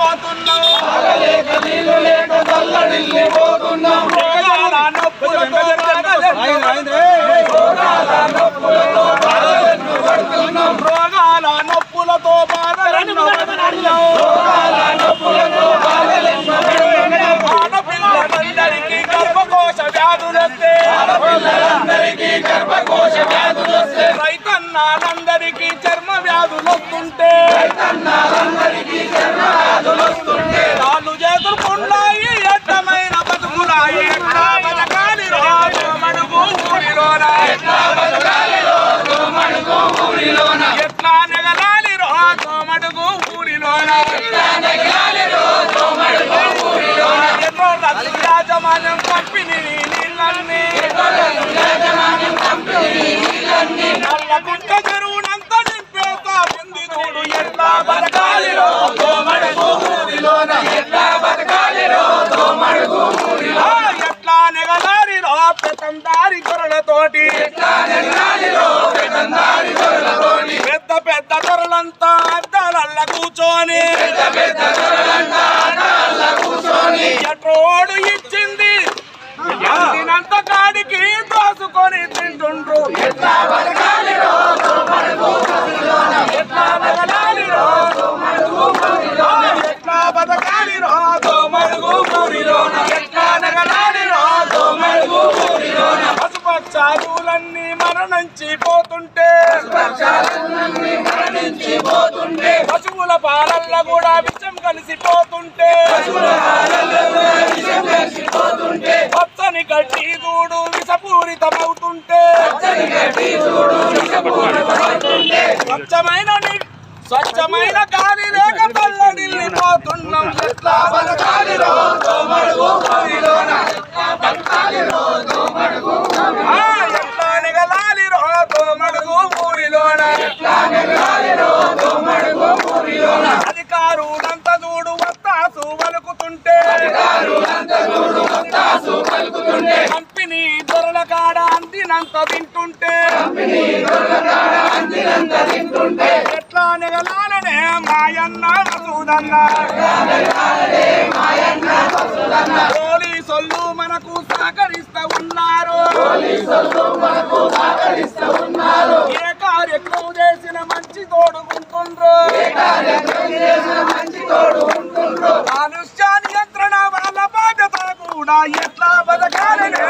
పోతున్నాం తాగలేక నీళ్ళు లేక తల్లడిల్లిపోతున్నాం రోగాల రోగాల నొప్పులతో పడుతున్నాం రోగాల నొప్పులతో పడుతున్నాం. రోగాల నొప్పులతో పడుతున్నాం ఆడపిల్లలందరికీ గర్భకోశ వ్యాధులొస్తే ఆడపిల్లలందరికీ గర్భకోశ వ్యాధులొస్తే రైతన్నాలందరికీ చర్మ వ్యాధులొస్తుంటే కాళ్ళు చేతులు పుండాయి ఎట్టమైన బతుకులాయి ఎట్లా బతకాలి రాజు మడుగు ఊరిలోన బతకాలి రోజు మడుగు ఊరిలోన ఎట్లా నెగలాలి రాజు మడుగు ఊరిలోన నెగలాలి రోజు నీళ్ళన్నీ యాజమాన్యం కంపెనీ చెరువునంత నింపేతా ఉంది చూడు ఎట్లా బతకాలి దోసుకొని తింటుండ్రు. ఎట్లా బతకాలి రోజు ఎట్లా బతకాలి రోజు ఎట్లా బతకాలి రోజు మడుగు ఊరిలోన ఎట్లా నగలాలి రోజు పశుపక్షాదులన్నీ మరణించి పోతుంటే. వర్షాలన్నీ మరణించి పోతుంటే. పశువుల పాలల్ల కూడా విషం కలిసిపోతుంటే. పశువుల కలిసిపోతుంటే పచ్చని గడ్డి చూడు విషపూరితమవుతుంటే. స్వచ్ఛమైన స్వచ్ఛమైన గాలి లేక పల్లడిల్లిపోతున్నాం. ఎట్లా బతకాలి రోజు మడుగు ఊరిలోన ఎట్లా బతకాలి రోజు మడుగు ఆ, ఎట్లా నిగలాలి రోజు మడుగు ఊరిలోన ఎట్లా నెగలాలి రోజు మడుగు ఊరిలోన అధికారులంత చూడు వత్తాసు వలుకుతుంటే అధికారులంతా చూడు వత్తాసు పలుకుతుంటే కంపెనీ దొరల కాడ అందినంత తింటుంటే ఎట్లా నెగలాలనే మాయన్న వసూదన్న పోలీసోళ్ళు మనకు సహకరిస్తూ ఉన్నారు పోలీసులు మనకు సహకరిస్తూ ఉన్నారు. ఏ కార్యక్రమం చేసిన కార్యక్రమం చేసిన మంచి తోడు ఉంటుండ్రు. కాలుష్య నియంత్రణ వాళ్ళ బాధ్యత కూడా ఎట్లా బతకాలనే.